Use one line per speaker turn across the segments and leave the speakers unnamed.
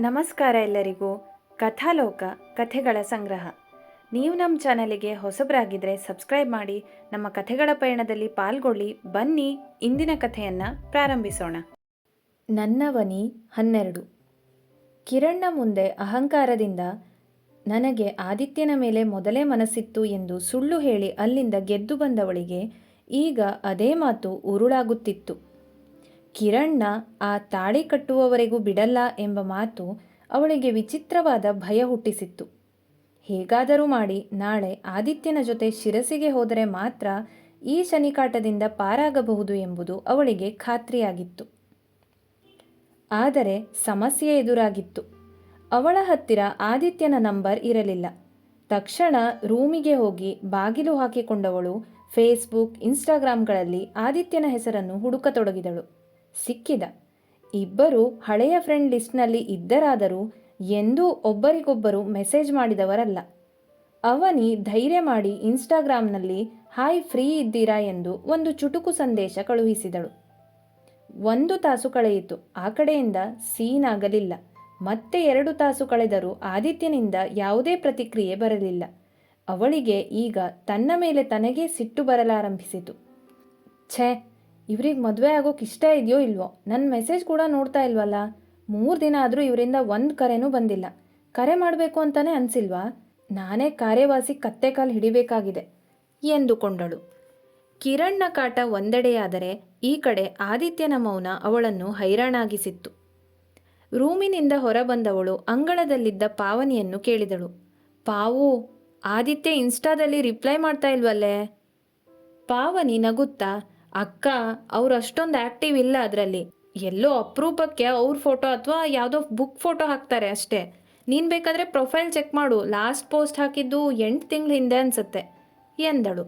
ನಮಸ್ಕಾರ ಎಲ್ಲರಿಗೂ. ಕಥಾಲೋಕ, ಕಥೆಗಳ ಸಂಗ್ರಹ. ನೀವು ನಮ್ಮ ಚಾನಲಿಗೆ ಹೊಸಬರಾಗಿದ್ದರೆ ಸಬ್ಸ್ಕ್ರೈಬ್ ಮಾಡಿ, ನಮ್ಮ ಕಥೆಗಳ ಪಯಣದಲ್ಲಿ ಪಾಲ್ಗೊಳ್ಳಿ, ಬನ್ನಿ, ಇಂದಿನ ಕಥೆಯನ್ನು ಪ್ರಾರಂಭಿಸೋಣ. ನನ್ನವನಿ ಹನ್ನೆರಡು. ಕಿರಣ್ಣ ಮುಂದೆ ಅಹಂಕಾರದಿಂದ, ನನಗೆ ಆದಿತ್ಯನ ಮೇಲೆ ಮೊದಲೇ ಮನಸ್ಸಿತ್ತು ಎಂದು ಸುಳ್ಳು ಹೇಳಿ ಅಲ್ಲಿಂದ ಗೆದ್ದು ಬಂದವಳಿಗೆ ಈಗ ಅದೇ ಮಾತು ಉರುಳಾಗುತ್ತಿತ್ತು. ಕಿರಣ್ನ ಆ ತಾಳಿ ಕಟ್ಟುವವರೆಗೂ ಬಿಡಲ್ಲ ಎಂಬ ಮಾತು ಅವಳಿಗೆ ವಿಚಿತ್ರವಾದ ಭಯ ಹುಟ್ಟಿಸಿತ್ತು. ಹೇಗಾದರೂ ಮಾಡಿ ನಾಳೆ ಆದಿತ್ಯನ ಜೊತೆ ಶಿರಸಿಗೆ ಹೋದರೆ ಮಾತ್ರ ಈ ಶನಿಕಾಟದಿಂದ ಪಾರಾಗಬಹುದು ಎಂಬುದು ಅವಳಿಗೆ ಖಾತ್ರಿಯಾಗಿತ್ತು. ಆದರೆ ಸಮಸ್ಯೆ ಎದುರಾಗಿತ್ತು. ಅವಳ ಹತ್ತಿರ ಆದಿತ್ಯನ ನಂಬರ್ ಇರಲಿಲ್ಲ. ತಕ್ಷಣ ರೂಮಿಗೆ ಹೋಗಿ ಬಾಗಿಲು ಹಾಕಿಕೊಂಡವಳು ಫೇಸ್ಬುಕ್, ಇನ್ಸ್ಟಾಗ್ರಾಮ್ಗಳಲ್ಲಿ ಆದಿತ್ಯನ ಹೆಸರನ್ನು ಹುಡುಕತೊಡಗಿದಳು. ಸಿಕ್ಕಿದ. ಇಬ್ಬರು ಹಳೆಯ ಫ್ರೆಂಡ್ ಲಿಸ್ಟ್ನಲ್ಲಿ ಇದ್ದರಾದರೂ ಎಂದೂ ಒಬ್ಬರಿಗೊಬ್ಬರು ಮೆಸೇಜ್ ಮಾಡಿದವರಲ್ಲ. ಅವನಿ ಧೈರ್ಯ ಮಾಡಿ ಇನ್ಸ್ಟಾಗ್ರಾಮ್ನಲ್ಲಿ ಹಾಯ್ ಫ್ರೀ ಇದ್ದೀರಾ? ಎಂದು ಒಂದು ಚುಟುಕು ಸಂದೇಶ ಕಳುಹಿಸಿದಳು. ಒಂದು ತಾಸು ಕಳೆಯಿತು. ಆ ಕಡೆಯಿಂದ ಸೀನ್ ಆಗಲಿಲ್ಲ. ಮತ್ತೆ ಎರಡು ತಾಸು ಕಳೆದರೂ ಆದಿತ್ಯನಿಂದ ಯಾವುದೇ ಪ್ರತಿಕ್ರಿಯೆ ಬರಲಿಲ್ಲ. ಅವಳಿಗೆ ಈಗ ತನ್ನ ಮೇಲೆ ತನಗೇ ಸಿಟ್ಟು ಬರಲಾರಂಭಿಸಿತು. ಛೇ ಇವ್ರಿಗೆ ಮದುವೆ ಆಗೋಕೆ ಇಷ್ಟ ಇದೆಯೋ ಇಲ್ವೋ? ನನ್ನ ಮೆಸೇಜ್ ಕೂಡ ನೋಡ್ತಾ ಇಲ್ವಲ್ಲ? ಮೂರು ದಿನ ಆದರೂ ಇವರಿಂದ ಒಂದು ಕರೆನೂ ಬಂದಿಲ್ಲ. ಕರೆ ಮಾಡಬೇಕು ಅಂತಾನೆ ಅನಿಸಿಲ್ವಾ? ನಾನೇ ಕಾರ್ಯವಾಸಿ ಕತ್ತೆ ಕಾಲು ಹಿಡಿಬೇಕಾಗಿದೆ. ಎಂದುಕೊಂಡಳು. ಕಿರಣ್ನ ಕಾಟ ಒಂದೆಡೆಯಾದರೆ ಈ ಕಡೆ ಆದಿತ್ಯನ ಮೌನ ಅವಳನ್ನು ಹೈರಾಣಾಗಿಸಿತ್ತು. ರೂಮಿನಿಂದ ಹೊರಬಂದವಳು ಅಂಗಳದಲ್ಲಿದ್ದ ಪಾವನಿಯನ್ನು ಕೇಳಿದಳು. ಪಾವು, ಆದಿತ್ಯ ಇನ್ಸ್ಟಾದಲ್ಲಿ ರಿಪ್ಲೈ ಮಾಡ್ತಾ ಇಲ್ವಲ್ಲೇ? ಪಾವನಿ ನಗುತ್ತಾ ಅಕ್ಕ, ಅವ್ರು ಅಷ್ಟೊಂದು ಆ್ಯಕ್ಟಿವ್ ಇಲ್ಲ ಅದರಲ್ಲಿ. ಎಲ್ಲೋ ಅಪರೂಪಕ್ಕೆ ಅವ್ರ ಫೋಟೋ ಅಥವಾ ಯಾವುದೋ ಬುಕ್ ಫೋಟೋ ಹಾಕ್ತಾರೆ ಅಷ್ಟೇ. ನೀನು ಬೇಕಾದರೆ ಪ್ರೊಫೈಲ್ ಚೆಕ್ ಮಾಡು. ಲಾಸ್ಟ್ ಪೋಸ್ಟ್ ಹಾಕಿದ್ದು ಎಂಟು ತಿಂಗಳ ಹಿಂದೆ ಅನಿಸುತ್ತೆ. ಎಂದಳು.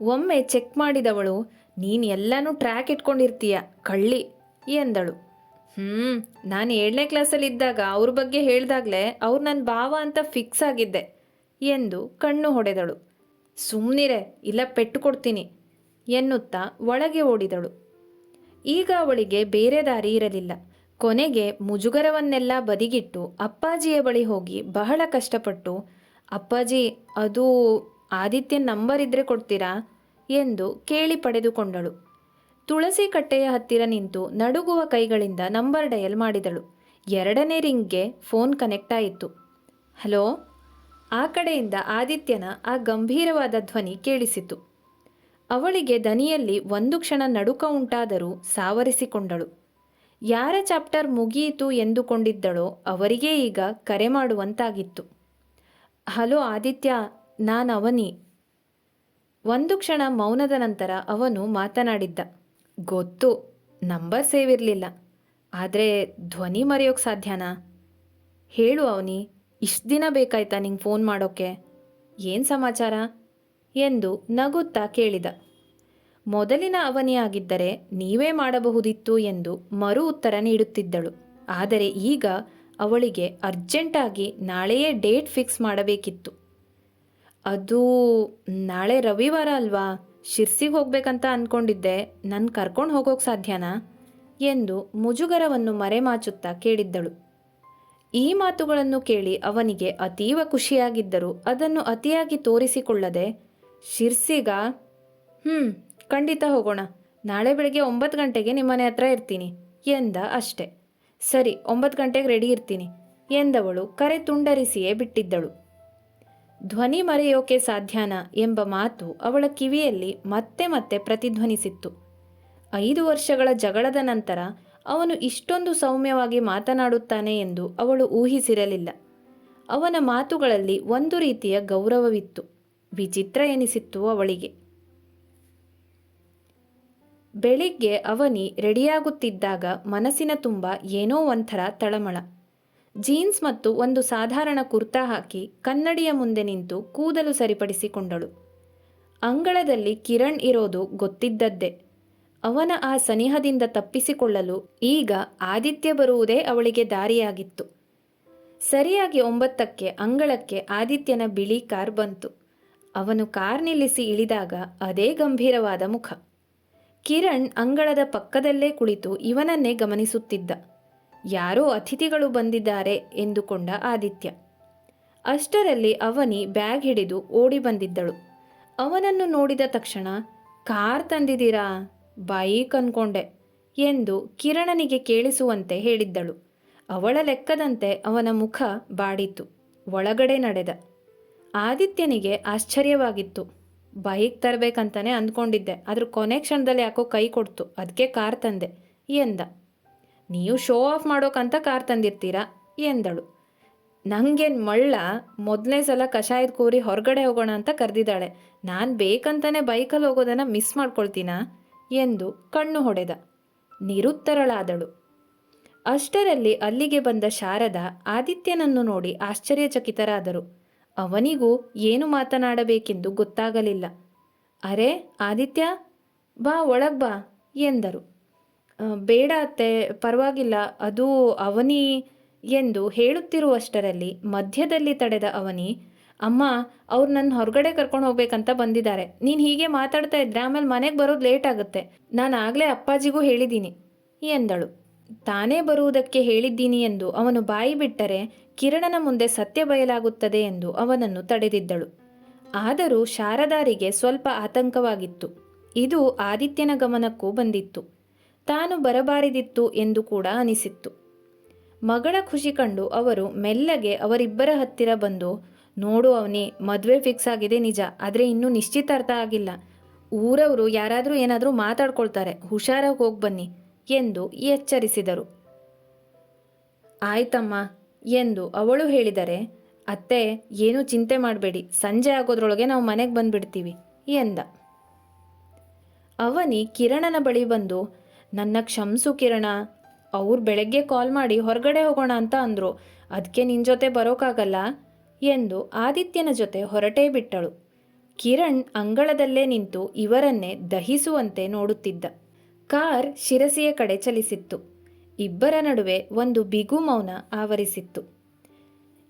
ಒಮ್ಮೆ ಚೆಕ್ ಮಾಡಿದವಳು, ನೀನು ಎಲ್ಲನೂ ಟ್ರ್ಯಾಕ್ ಇಟ್ಕೊಂಡಿರ್ತೀಯ, ಕಳ್ಳಿ, ಎಂದಳು. ಹ್ಞೂ ನಾನು ಏಳನೇ ಕ್ಲಾಸಲ್ಲಿದ್ದಾಗ ಅವ್ರ ಬಗ್ಗೆ ಹೇಳಿದಾಗಲೇ ಅವ್ರು ನನ್ನ ಭಾವ ಅಂತ ಫಿಕ್ಸ್ ಆಗಿದ್ದೆ, ಎಂದು ಕಣ್ಣು ಹೊಡೆದಳು. ಸುಮ್ಮನಿರೆ ಇಲ್ಲ, ಪೆಟ್ಟು ಕೊಡ್ತೀನಿ. ಎನ್ನುತ್ತಾ ಒಳಗೆ ಓಡಿದಳು. ಈಗ ಅವಳಿಗೆ ಬೇರೆ ದಾರಿ ಇರಲಿಲ್ಲ. ಕೊನೆಗೆ ಮುಜುಗರವನ್ನೆಲ್ಲ ಬದಿಗಿಟ್ಟು ಅಪ್ಪಾಜಿಯ ಬಳಿ ಹೋಗಿ ಬಹಳ ಕಷ್ಟಪಟ್ಟು, ಅಪ್ಪಾಜಿ, ಅದು ಆದಿತ್ಯ ನಂಬರ್ ಇದ್ರೆ ಕೊಡ್ತೀರಾ? ಎಂದು ಕೇಳಿ ಪಡೆದುಕೊಂಡಳು. ತುಳಸಿ ಕಟ್ಟೆಯ ಹತ್ತಿರ ನಿಂತು ನಡುಗುವ ಕೈಗಳಿಂದ ನಂಬರ್ ಡಯಲ್ ಮಾಡಿದಳು. ಎರಡನೇ ರಿಂಗ್ಗೆ ಫೋನ್ ಕನೆಕ್ಟ್ ಆಯಿತು. ಹಲೋ? ಆ ಕಡೆಯಿಂದ ಆದಿತ್ಯನ ಆ ಗಂಭೀರವಾದ ಧ್ವನಿ ಕೇಳಿಸಿತು. ಅವಳಿಗೆ ದನಿಯಲ್ಲಿ ಒಂದು ಕ್ಷಣ ನಡುಕ ಉಂಟಾದರೂ ಸಾವರಿಸಿಕೊಂಡಳು. ಯಾರ ಚಾಪ್ಟರ್ ಮುಗಿಯಿತು ಎಂದುಕೊಂಡಿದ್ದಳೋ ಅವರಿಗೇ ಈಗ ಕರೆ ಮಾಡುವಂತಾಗಿತ್ತು. ಹಲೋ ಆದಿತ್ಯ, ನಾನು ಅವನಿ. ಒಂದು ಕ್ಷಣ ಮೌನದ ನಂತರ ಅವನು ಮಾತನಾಡಿದ್ದ. ಗೊತ್ತು, ನಂಬರ್ ಸೇವ್ ಇರಲಿಲ್ಲ ಆದರೆ ಧ್ವನಿ ಮರೆಯೋಕ್ಕೆ ಸಾಧ್ಯನಾ? ಹೇಳು ಅವನಿ, ಇಷ್ಟು ದಿನ ಬೇಕಾಯ್ತಾ ನಿಂಗೆ ಫೋನ್ ಮಾಡೋಕ್ಕೆ ಏನು ಸಮಾಚಾರ? ಎಂದು ನಗುತ್ತಾ ಕೇಳಿದ. ಮೊದಲಿನ ಅವನಿಯಾಗಿದ್ದರೆ ನೀವೇ ಮಾಡಬಹುದಿತ್ತು ಎಂದು ಮರು ಉತ್ತರ ನೀಡುತ್ತಿದ್ದಳು. ಆದರೆ ಈಗ ಅವಳಿಗೆ ಅರ್ಜೆಂಟಾಗಿ ನಾಳೆಯೇ ಡೇಟ್ ಫಿಕ್ಸ್ ಮಾಡಬೇಕಿತ್ತು. ಅದು ನಾಳೆ ರವಿವಾರ ಅಲ್ವಾ? ಶಿರ್ಸಿಗೆ ಹೋಗ್ಬೇಕಂತ ಅಂದ್ಕೊಂಡಿದ್ದೆ ನನ್ನ ಕರ್ಕೊಂಡು ಹೋಗೋಕೆ ಸಾಧ್ಯನಾ? ಎಂದು ಮುಜುಗರವನ್ನು ಮರೆಮಾಚುತ್ತಾ ಕೇಳಿದ್ದಳು. ಈ ಮಾತುಗಳನ್ನು ಕೇಳಿ ಅವನಿಗೆ ಅತೀವ ಖುಷಿಯಾಗಿದ್ದರೂ ಅದನ್ನು ಅತಿಯಾಗಿ ತೋರಿಸಿಕೊಳ್ಳದೆ ಶಿರ್ಸಿಗ? ಹ್ಞೂ ಖಂಡಿತ ಹೋಗೋಣ. ನಾಳೆ ಬೆಳಗ್ಗೆ ಒಂಬತ್ತು ಗಂಟೆಗೆ ನಿಮ್ಮನೆ ಹತ್ರ ಇರ್ತೀನಿ, ಎಂದ ಅಷ್ಟೆ. ಸರಿ, ಒಂಬತ್ತು ಗಂಟೆಗೆ ರೆಡಿ ಇರ್ತೀನಿ, ಎಂದವಳು ಕರೆ ತುಂಡರಿಸಿಯೇ ಬಿಟ್ಟಿದ್ದಳು. ಧ್ವನಿ ಮರೆಯೋಕೆ ಸಾಧ್ಯನ ಎಂಬ ಮಾತು ಅವಳ ಕಿವಿಯಲ್ಲಿ ಮತ್ತೆ ಮತ್ತೆ ಪ್ರತಿಧ್ವನಿಸಿತ್ತು. ಐದು ವರ್ಷಗಳ ಜಗಳದ ನಂತರ ಅವನು ಇಷ್ಟೊಂದು ಸೌಮ್ಯವಾಗಿ ಮಾತನಾಡುತ್ತಾನೆ ಎಂದು ಅವಳು ಊಹಿಸಿರಲಿಲ್ಲ. ಅವನ ಮಾತುಗಳಲ್ಲಿ ಒಂದು ರೀತಿಯ ಗೌರವವಿತ್ತು. ವಿಚಿತ್ರ ಎನಿಸಿತ್ತು ಅವಳಿಗೆ. ಬೆಳಿಗ್ಗೆ ಅವನಿ ರೆಡಿಯಾಗುತ್ತಿದ್ದಾಗ ಮನಸ್ಸಿನ ತುಂಬ ಏನೋ ಒಂಥರ ತಳಮಳ. ಜೀನ್ಸ್ ಮತ್ತು ಒಂದು ಸಾಧಾರಣ ಕುರ್ತಾ ಹಾಕಿ ಕನ್ನಡಿಯ ಮುಂದೆ ನಿಂತು ಕೂದಲು ಸರಿಪಡಿಸಿಕೊಂಡಳು. ಅಂಗಳದಲ್ಲಿ ಕಿರಣ್ ಇರೋದು ಗೊತ್ತಿದ್ದದ್ದೇ. ಅವನ ಆ ಸನಿಹದಿಂದ ತಪ್ಪಿಸಿಕೊಳ್ಳಲು ಈಗ ಆದಿತ್ಯ ಬರುವುದೇ ಅವಳಿಗೆ ದಾರಿಯಾಗಿತ್ತು. ಸರಿಯಾಗಿ ಒಂಬತ್ತಕ್ಕೆ ಅಂಗಳಕ್ಕೆ ಆದಿತ್ಯನ ಬಿಳಿ ಕಾರ್ ಬಂತು. ಅವನು ಕಾರ್ ನಿಲ್ಲಿಸಿ ಇಳಿದಾಗ ಅದೇ ಗಂಭೀರವಾದ ಮುಖ. ಕಿರಣ್ ಅಂಗಳದ ಪಕ್ಕದಲ್ಲೇ ಕುಳಿತು ಇವನನ್ನೇ ಗಮನಿಸುತ್ತಿದ್ದ. ಯಾರೋ ಅತಿಥಿಗಳು ಬಂದಿದ್ದಾರೆ ಎಂದುಕೊಂಡ ಆದಿತ್ಯ. ಅಷ್ಟರಲ್ಲಿ ಅವನಿ ಬ್ಯಾಗ್ ಹಿಡಿದು ಓಡಿ ಬಂದಿದ್ದಳು. ಅವನನ್ನು ನೋಡಿದ ತಕ್ಷಣ, ಕಾರ್ ತಂದಿದ್ದೀರಾ? ಬೈಕ್ ಅನ್ಕೊಂಡೆ ಎಂದು ಕಿರಣನಿಗೆ ಕೇಳಿಸುವಂತೆ ಹೇಳಿದ್ದಳು. ಅವಳ ಲೆಕ್ಕದಂತೆ ಅವನ ಮುಖ ಬಾಡಿತು ಒಳಗಡೆ ನಡೆದ. ಆದಿತ್ಯನಿಗೆ ಆಶ್ಚರ್ಯವಾಗಿತ್ತು. ಬೈಕ್ ತರಬೇಕಂತಾನೆ ಅಂದ್ಕೊಂಡಿದ್ದೆ. ಅದ್ರ ಕೊನೆ ಕ್ಷಣದಲ್ಲಿ ಯಾಕೋ ಕೈ ಕೊಡ್ತು. ಅದಕ್ಕೆ ಕಾರ್ ತಂದೆ ಎಂದ. ನೀವು ಶೋ ಆಫ್ ಮಾಡೋಕ್ಕಂತ ಕಾರ್ ತಂದಿರ್ತೀರಾ ಎಂದಳು. ನಂಗೇನು ಮಳ್ಳ ಮೊದಲನೇ ಸಲ ಕಷಾಯದ ಕೂರಿ ಹೊರಗಡೆ ಹೋಗೋಣ ಅಂತ ಕರೆದಿದ್ದಾಳೆ. ನಾನು ಬೇಕಂತಾನೆ ಬೈಕಲ್ಲಿ ಹೋಗೋದನ್ನು ಮಿಸ್ ಮಾಡ್ಕೊಳ್ತೀನಾ ಎಂದು ಕಣ್ಣು ಹೊಡೆದ. ನಿರುತ್ತರಳಾದಳು. ಅಷ್ಟರಲ್ಲಿ ಅಲ್ಲಿಗೆ ಬಂದ ಶಾರದ ಆದಿತ್ಯನನ್ನು ನೋಡಿ ಆಶ್ಚರ್ಯಚಕಿತರಾದರು. ಅವನಿಗೂ ಏನು ಮಾತನಾಡಬೇಕೆಂದು ಗೊತ್ತಾಗಲಿಲ್ಲ. ಅರೆ ಆದಿತ್ಯ ಬಾ ಒಳಗ್ ಬಾ ಎಂದರು. "ಆ, ಬೇಡ ಅತ್ತೆ ಪರವಾಗಿಲ್ಲ ಅದು ಅವನಿ ಎಂದು ಹೇಳುತ್ತಿರುವಷ್ಟರಲ್ಲಿ ಮಧ್ಯದಲ್ಲಿ ತಡೆದ ಅವನಿ ಅಮ್ಮ ಅವ್ರು ನನ್ನ ಹೊರಗಡೆ ಕರ್ಕೊಂಡು ಹೋಗ್ಬೇಕಂತ ಬಂದಿದ್ದಾರೆ. ನೀನು ಹೀಗೆ ಮಾತಾಡ್ತಾ ಇದ್ರೆ ಆಮೇಲೆ ಮನೆಗೆ ಬರೋದು ಲೇಟ್ ಆಗುತ್ತೆ. ನಾನು ಆಗಲೇ ಅಪ್ಪಾಜಿಗೂ ಹೇಳಿದ್ದೀನಿ ಎಂದಳು. ತಾನೇ ಬರುವುದಕ್ಕೆ ಹೇಳಿದ್ದೀನಿ ಎಂದು ಅವನು ಬಾಯಿ ಬಿಟ್ಟರೆ ಕಿರಣನ ಮುಂದೆ ಸತ್ಯ ಬಯಲಾಗುತ್ತದೆ ಎಂದು ಅವನನ್ನು ತಡೆದಿದ್ದಳು. ಆದರೂ ಶಾರದಾರಿಗೆ ಸ್ವಲ್ಪ ಆತಂಕವಾಗಿತ್ತು. ಇದು ಆದಿತ್ಯನ ಗಮನಕ್ಕೂ ಬಂದಿತ್ತು. ತಾನು ಬರಬಾರದಿತ್ತು ಎಂದು ಕೂಡ ಅನಿಸಿತ್ತು. ಮಗಳ ಖುಷಿ ಕಂಡು ಅವರು ಮೆಲ್ಲಗೆ ಅವರಿಬ್ಬರ ಹತ್ತಿರ ಬಂದು, ನೋಡು ಅವನೇ, ಮದುವೆ ಫಿಕ್ಸ್ ಆಗಿದೆ ನಿಜ, ಆದರೆ ಇನ್ನೂ ನಿಶ್ಚಿತಾರ್ಥ ಆಗಿಲ್ಲ. ಊರವರು ಯಾರಾದರೂ ಏನಾದರೂ ಮಾತಾಡ್ಕೊಳ್ತಾರೆ. ಹುಷಾರಾಗಿ ಹೋಗಿ ಬನ್ನಿ. ಎಂದು ಎಚ್ಚರಿಸಿದರು. ಆಯ್ತಮ್ಮ, ಎಂದು ಅವಳು ಹೇಳಿದರೆ, ಅತ್ತೆ, ಏನೂ ಚಿಂತೆ ಮಾಡಬೇಡಿ, ಸಂಜೆ ಆಗೋದ್ರೊಳಗೆ ನಾವು ಮನೆಗೆ ಬಂದುಬಿಡ್ತೀವಿ, ಎಂದ. ಅವನಿ ಕಿರಣನ ಬಳಿ ಬಂದು, ನನ್ನ ಕ್ಷಮ್ಸು ಕಿರಣ, ಅವ್ರು ಬೆಳಗ್ಗೆ ಕಾಲ್ ಮಾಡಿ ಹೊರಗಡೆ ಹೋಗೋಣ ಅಂತ ಅಂದರು ಅದಕ್ಕೆ ನಿನ್ನ ಜೊತೆ ಬರೋಕ್ಕಾಗಲ್ಲ ಎಂದು ಆದಿತ್ಯನ ಜೊತೆ ಹೊರಟೇ ಬಿಟ್ಟಳು. ಕಿರಣ್ ಅಂಗಳದಲ್ಲೇ ನಿಂತು ಇವರನ್ನೇ ದಹಿಸುವಂತೆ ನೋಡುತ್ತಿದ್ದ. ಕಾರ್ ಶಿರಸಿಯ ಕಡೆ ಚಲಿಸಿತ್ತು. ಇಬ್ಬರ ನಡುವೆ ಒಂದು ಬಿಗು ಮೌನ ಆವರಿಸಿತ್ತು.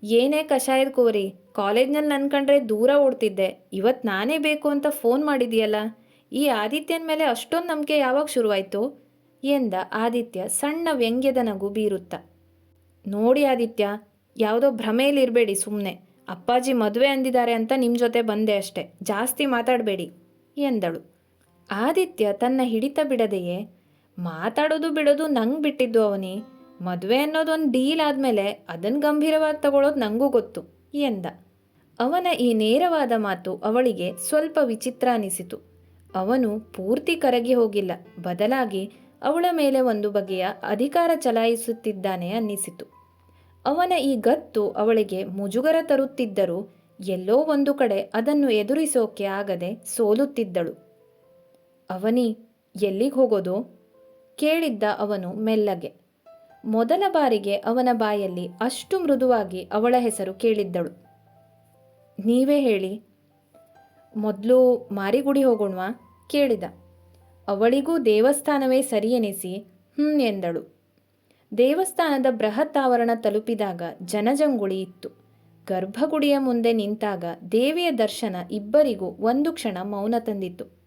ಏನೇ ಕಷಾಯದ ಕೋರಿ, ಕಾಲೇಜ್ನಲ್ಲಿ ನನ್ನ ಕಂಡ್ರೆ ದೂರ ಓಡ್ತಿದ್ದೆ. ಇವತ್ತು ನಾನೇ ಬೇಕು ಅಂತ ಫೋನ್ ಮಾಡಿದೆಯಲ್ಲ, ಈ ಆದಿತ್ಯನ ಮೇಲೆ ಅಷ್ಟೊಂದು ನಂಬಿಕೆ ಯಾವಾಗ ಶುರುವಾಯಿತು? ಎಂದ ಆದಿತ್ಯ ಸಣ್ಣ ವ್ಯಂಗ್ಯದ ನಗು ಬೀರುತ್ತ. ನೋಡಿ ಆದಿತ್ಯ, ಯಾವುದೋ ಭ್ರಮೆಯಲ್ಲಿರಬೇಡಿ ಸುಮ್ಮನೆ ಅಪ್ಪಾಜಿ ಮದುವೆ ಅಂದಿದ್ದಾರೆ ಅಂತ ನಿಮ್ಮ ಜೊತೆ ಬಂದೆ ಅಷ್ಟೆ. ಜಾಸ್ತಿ ಮಾತಾಡಬೇಡಿ, ಎಂದಳು. ಆದಿತ್ಯ ತನ್ನ ಹಿಡಿತ ಬಿಡದೆಯೇ? ಮಾತಾಡೋದು ಬಿಡೋದು ನಂಗೆ ಬಿಟ್ಟಿದ್ದು ಅವನಿ. ಮದುವೆ ಅನ್ನೋದೊಂದು ಡೀಲ್ ಆದಮೇಲೆ ಅದನ್ನು ಗಂಭೀರವಾಗಿ ತಗೊಳ್ಳೋದು ನನಗೂ ಗೊತ್ತು, ಎಂದ. ಅವನ ಈ ನೇರವಾದ ಮಾತು ಅವಳಿಗೆ ಸ್ವಲ್ಪ ವಿಚಿತ್ರ ಅನಿಸಿತು. ಅವನು ಪೂರ್ತಿ ಕರಗಿ ಹೋಗಿಲ್ಲ, ಬದಲಾಗಿ ಅವಳ ಮೇಲೆ ಒಂದು ಬಗೆಯ ಅಧಿಕಾರ ಚಲಾಯಿಸುತ್ತಿದ್ದಾನೆ ಅನ್ನಿಸಿತು. ಅವನ ಈ ಗತ್ತು ಅವಳಿಗೆ ಮುಜುಗರ ತರುತ್ತಿದ್ದರೂ ಎಲ್ಲೋ ಒಂದು ಕಡೆ ಅದನ್ನು ಎದುರಿಸೋಕೆ ಆಗದೆ ಸೋಲುತ್ತಿದ್ದಳು. ಅವನಿ ಎಲ್ಲಿಗೆ ಹೋಗೋದು? ಕೇಳಿದ್ದ ಅವನು ಮೆಲ್ಲಗೆ. ಮೊದಲ ಬಾರಿಗೆ ಅವನ ಬಾಯಲ್ಲಿ ಅಷ್ಟು ಮೃದುವಾಗಿ ಅವಳ ಹೆಸರು ಕೇಳಿದ್ದಳು. ನೀವೇ ಹೇಳಿ. ಮೊದಲು ಮಾರಿಗುಡಿ ಹೋಗೋಣವಾ? ಕೇಳಿದ. ಅವಳಿಗೂ ದೇವಸ್ಥಾನವೇ ಸರಿ ಎನಿಸಿ ಹ್ಞೂ ಎಂದಳು. ದೇವಸ್ಥಾನದ ಬೃಹತ್ ಆವರಣ ತಲುಪಿದಾಗ ಜನಜಂಗುಳಿ ಇತ್ತು. ಗರ್ಭಗುಡಿಯ ಮುಂದೆ ನಿಂತಾಗ ದೇವಿಯ ದರ್ಶನ ಇಬ್ಬರಿಗೂ ಒಂದು ಕ್ಷಣ ಮೌನ ತಂದಿತ್ತು.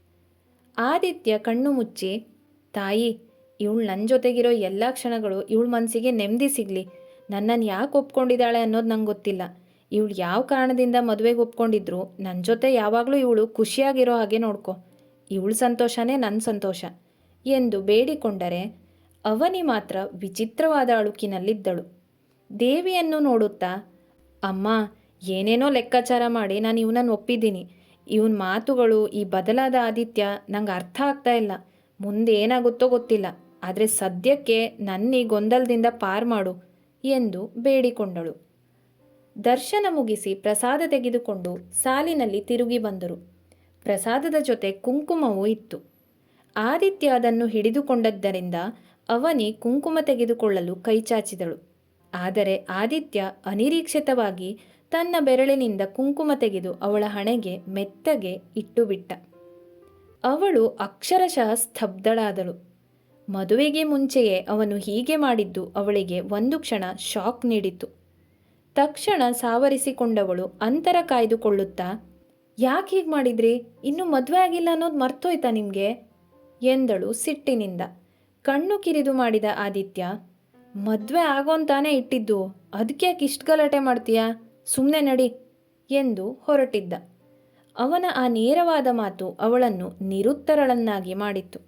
ಆದಿತ್ಯ ಕಣ್ಣು ಮುಚ್ಚಿ, ತಾಯಿ, ಇವಳು ನನ್ನ ಜೊತೆಗಿರೋ ಎಲ್ಲ ಕ್ಷಣಗಳು ಇವಳ ಮನಸ್ಸಿಗೆ ನೆಮ್ಮದಿ ಸಿಗಲಿ. ನನ್ನನ್ನು ಯಾಕೆ ಒಪ್ಕೊಂಡಿದ್ದಾಳೆ ಅನ್ನೋದು ನಂಗೆ ಗೊತ್ತಿಲ್ಲ. ಇವಳು ಯಾವ ಕಾರಣದಿಂದ ಮದುವೆಗೆ ಒಪ್ಕೊಂಡಿದ್ರು ನನ್ನ ಜೊತೆ ಯಾವಾಗಲೂ ಇವಳು ಖುಷಿಯಾಗಿರೋ ಹಾಗೆ ನೋಡ್ಕೊ. ಇವಳ ಸಂತೋಷನೇ ನನ್ನ ಸಂತೋಷ ಎಂದು ಬೇಡಿಕೊಂಡರೆ ಅವನಿ ಮಾತ್ರ ವಿಚಿತ್ರವಾದ ಅಳುಕಿನಲ್ಲಿದ್ದಳು. ದೇವಿಯನ್ನು ನೋಡುತ್ತಾ, ಅಮ್ಮ, ಏನೇನೋ ಲೆಕ್ಕಾಚಾರ ಮಾಡಿ ನಾನು ಇವನನ್ನು ಒಪ್ಪಿದ್ದೀನಿ. ಇವನ ಮಾತುಗಳು ಈ ಬದಲಾದ ಆದಿತ್ಯ ನಂಗೆ ಅರ್ಥ ಆಗ್ತಾ ಇಲ್ಲ. ಮುಂದೆ ಏನಾಗುತ್ತೋ ಗೊತ್ತಿಲ್ಲ. ಆದರೆ ಸದ್ಯಕ್ಕೆ ನನ್ನ ಗೊಂದಲದಿಂದ ಪಾರ್ ಮಾಡು ಎಂದು ಬೇಡಿಕೊಂಡಳು. ದರ್ಶನ ಮುಗಿಸಿ ಪ್ರಸಾದ ತೆಗೆದುಕೊಂಡು ಸಾಲಿನಲ್ಲಿ ತಿರುಗಿ ಬಂದರು. ಪ್ರಸಾದದ ಜೊತೆ ಕುಂಕುಮವೂ ಇತ್ತು. ಆದಿತ್ಯ ಅದನ್ನು ಹಿಡಿದುಕೊಂಡದ್ದರಿಂದ ಅವನಿ ಕುಂಕುಮ ತೆಗೆದುಕೊಳ್ಳಲು ಕೈಚಾಚಿದಳು ಆದರೆ ಆದಿತ್ಯ ಅನಿರೀಕ್ಷಿತವಾಗಿ ತನ್ನ ಬೆರಳಿನಿಂದ ಕುಂಕುಮ ತೆಗೆದು ಅವಳ ಹಣೆಗೆ ಮೆತ್ತಗೆ ಇಟ್ಟುಬಿಟ್ಟ. ಅವಳು ಅಕ್ಷರಶಃ ಸ್ತಬ್ಧಳಾದಳು. ಮದುವೆಗೆ ಮುಂಚೆಯೇ ಅವನು ಹೀಗೆ ಮಾಡಿದ್ದು ಅವಳಿಗೆ ಒಂದು ಕ್ಷಣ ಶಾಕ್ ನೀಡಿತು ತಕ್ಷಣ ಸಾವರಿಸಿಕೊಂಡವಳು ಅಂತರ ಕಾಯ್ದುಕೊಳ್ಳುತ್ತಾ, ಯಾಕೆ ಹೀಗೆ ಮಾಡಿದ್ರಿ? ಇನ್ನೂ ಮದುವೆ ಆಗಿಲ್ಲ ಅನ್ನೋದು ಮರ್ತೋಯ್ತಾ ನಿಮಗೆ? ಎಂದಳು ಸಿಟ್ಟಿನಿಂದ. ಕಣ್ಣು ಕಿರಿದು ಮಾಡಿದ ಆದಿತ್ಯ, ಮದುವೆ ಆಗೋಂತಾನೆ ಇಟ್ಟಿದ್ದು. ಅದಕ್ಕೆ ಯಾಕೆ ಇಷ್ಟು ಗಲಾಟೆ ಮಾಡ್ತೀಯಾ? ಸುಮ್ಮನೆ ನಡಿ ಎಂದು ಹೊರಟಿದ್ದ. ಅವನ ಆ ನೇರವಾದ ಮಾತು ಅವಳನ್ನು ನಿರುತ್ತರಳನ್ನಾಗಿ ಮಾಡಿತ್ತು.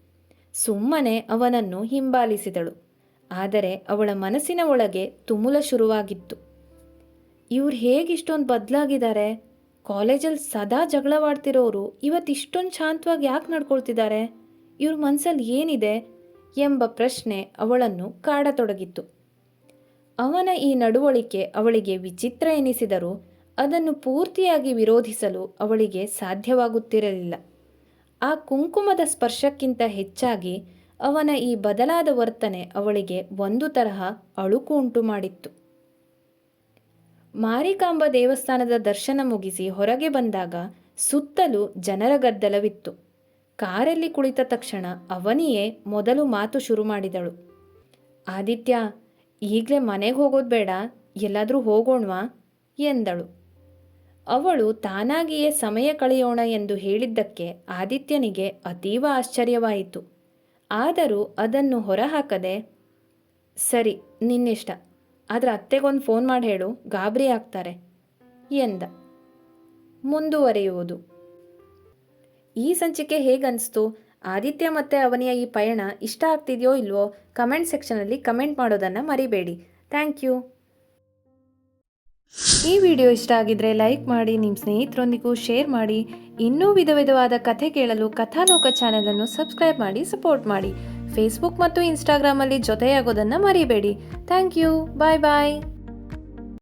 ಸುಮ್ಮನೆ ಅವನನ್ನು ಹಿಂಬಾಲಿಸಿದಳು. ಆದರೆ ಅವಳ ಮನಸ್ಸಿನ ಒಳಗೆ ತುಮುಲ ಶುರುವಾಗಿತ್ತು. ಇವ್ರು ಹೇಗಿಷ್ಟೊಂದು ಬದಲಾಗಿದ್ದಾರೆ ಕಾಲೇಜಲ್ಲಿ ಸದಾ ಜಗಳವಾಡ್ತಿರೋರು ಇವತ್ತಿಷ್ಟೊಂದು ಶಾಂತವಾಗಿ ಯಾಕೆ ನಡ್ಕೊಳ್ತಿದ್ದಾರೆ ಇವ್ರ ಮನಸ್ಸಲ್ಲಿ ಏನಿದೆ? ಎಂಬ ಪ್ರಶ್ನೆ ಅವಳನ್ನು ಕಾಡತೊಡಗಿತ್ತು. ಅವನ ಈ ನಡವಳಿಕೆ ಅವಳಿಗೆ ವಿಚಿತ್ರ ಎನಿಸಿದರೂ ಅದನ್ನು ಪೂರ್ತಿಯಾಗಿ ವಿರೋಧಿಸಲು ಅವಳಿಗೆ ಸಾಧ್ಯವಾಗುತ್ತಿರಲಿಲ್ಲ. ಆ ಕುಂಕುಮದ ಸ್ಪರ್ಶಕ್ಕಿಂತ ಹೆಚ್ಚಾಗಿ ಅವನ ಈ ಬದಲಾದ ವರ್ತನೆ ಅವಳಿಗೆ ಒಂದು ತರಹ ಅಳುಕು ಉಂಟು ಮಾಡಿತ್ತು ಮಾರಿಕಾಂಬ ದೇವಸ್ಥಾನದ ದರ್ಶನ ಮುಗಿಸಿ ಹೊರಗೆ ಬಂದಾಗ ಸುತ್ತಲೂ ಜನರ ಗದ್ದಲವಿತ್ತು. ಕಾರಲ್ಲಿ ಕುಳಿತ ತಕ್ಷಣ ಅವನಿಯೇ ಮೊದಲು ಮಾತು ಶುರು ಮಾಡಿದಳು. ಆದಿತ್ಯ ಈಗಲೇ ಮನೆಗೆ ಹೋಗೋದು ಬೇಡ, ಎಲ್ಲಾದರೂ ಹೋಗೋಣವಾ? ಎಂದಳು. ಅವಳು ತಾನಾಗಿಯೇ ಸಮಯ ಕಳೆಯೋಣ ಎಂದು ಹೇಳಿದ್ದಕ್ಕೆ ಆದಿತ್ಯನಿಗೆ ಅತೀವ ಆಶ್ಚರ್ಯವಾಯಿತು. ಆದರೂ ಅದನ್ನು ಹೊರಹಾಕದೆ, ಸರಿ, ನಿನ್ನಿಷ್ಟ. ಆದರೆ ಅತ್ತೆಗೊಂದು ಫೋನ್ ಮಾಡಿ ಹೇಳು, ಗಾಬರಿ ಆಗ್ತಾರೆ, ಎಂದ. ಮುಂದುವರಿಯುವುದು. ಈ ಸಂಚಿಕೆ ಹೇಗನ್ನಿಸ್ತು ಆದಿತ್ಯ ಮತ್ತು ಅವನಿಯ ಈ ಪಯಣ ಇಷ್ಟ ಆಗ್ತಿದೆಯೋ ಇಲ್ವೋ ಕಮೆಂಟ್ ಸೆಕ್ಷನಲ್ಲಿ ಕಮೆಂಟ್ ಮಾಡೋದನ್ನು ಮರಿಬೇಡಿ. Thank you. ಈ ವಿಡಿಯೋ ಇಷ್ಟ ಆಗಿದ್ರೆ ಲೈಕ್ ಮಾಡಿ ನಿಮ್ಮ ಸ್ನೇಹಿತರೊಂದಿಗೂ ಶೇರ್ ಮಾಡಿ. ಇನ್ನೂ ವಿಧ ವಿಧವಾದ ಕಥೆ ಕೇಳಲು ಕಥಾಲೋಕ ಚಾನೆಲನ್ನು ಸಬ್ಸ್ಕ್ರೈಬ್ ಮಾಡಿ, ಸಪೋರ್ಟ್ ಮಾಡಿ. ಫೇಸ್ಬುಕ್ ಮತ್ತು ಇನ್ಸ್ಟಾಗ್ರಾಮಲ್ಲಿ ಜೊತೆಯಾಗೋದನ್ನು ಮರಿಬೇಡಿ. Thank you. Bye bye.